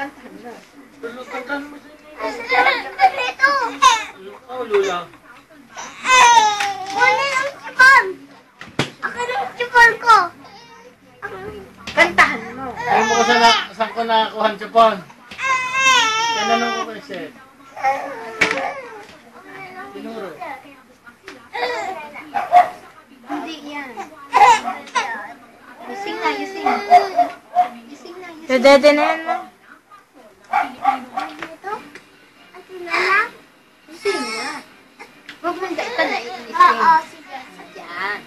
Kantahan mo. Tulutan mo sa Ito! Oh, lula. Wala ng sipon! Ako ng sipon ko! Kantahan mo. Alam mo ko saan, na, saan ko nakakuha ang? Tinanong ko kay Seth. Tinuro. Hindi yan. You sing na, you sing. You sing na, you sing. Dadede na yan mo. Ito? Ito na lang? You sing na. Huwag mo na ito na i-sing. Oo, sige. Yan.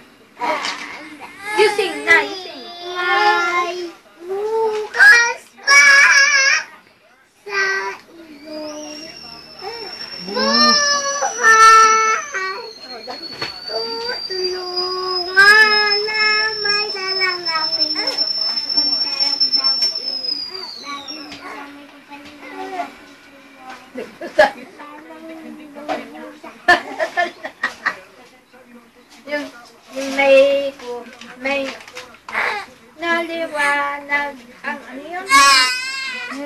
You sing na, you sing. May bukas pa sa iyong buhay. Tutulungan na may lalangapin. yung, yung may, ko- may, naliwanag, ang ano yun?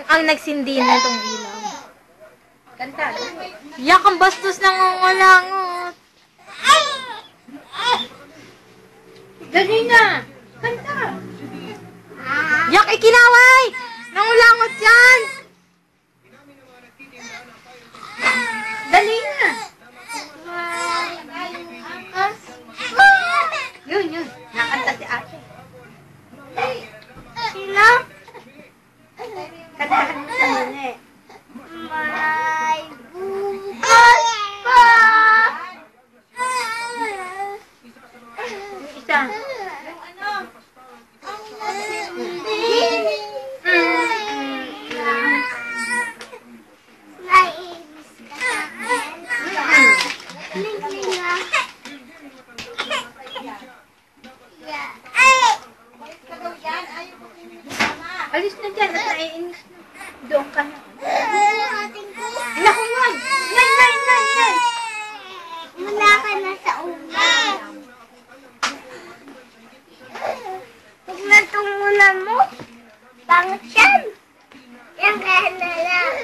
Ang nagsindi na itong ilaw. Kanta. Yak ang bastos ng ungulangot. Dali na! Kanta! Yak ikinaway! Nangulangot yan! Alis na dyan at naiinis na. Doon ka na. Naku, wag! Yan, yan, yan, yan! Wala ka na sa ulam. Huwag na itong mo. Pangit yan. Yan kaya na lang.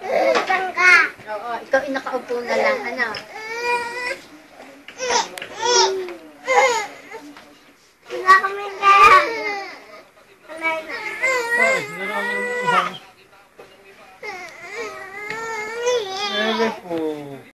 Utang ka. Oo, ikaw ay nakaupo na lang, ano?